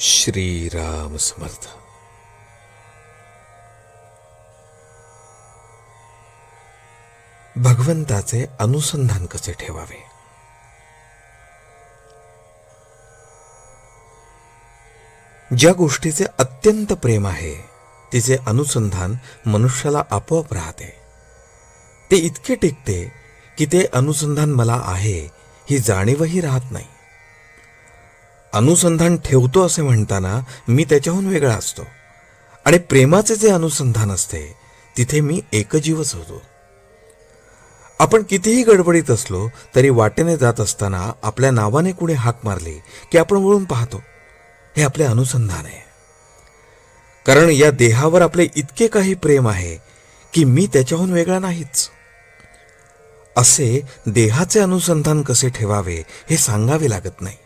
श्रीराम समर्थ। भगवंताचे अनुसंधान कसे ठेवावे? ज्या गोष्टीचे अत्यंत प्रेम आहे तिचे अनुसंधान मनुष्याला आपोआप राहते. ते इतके टिकते की ते अनुसंधान मला आहे ही जाणीवही राहत नाही. अनुसंधान ठेवतो असे म्हणताना मी त्याच्याहून वेगळा असतो. आणि प्रेमाचे जे अनुसंधान असते तिथे मी एकजीवच होतो. आपण कितीही गडबडीत असलो तरी वाटेने जात असताना आपल्या नावाने कुणी हाक मारली की आपण वळून पाहतो. हे आपले अनुसंधान आहे. कारण या देहावर आपले इतके काही प्रेम आहे की मी त्याच्याहून वेगळा नाहीच. असे देहाचे अनुसंधान कसे ठेवावे हे सांगावे लागत नाही.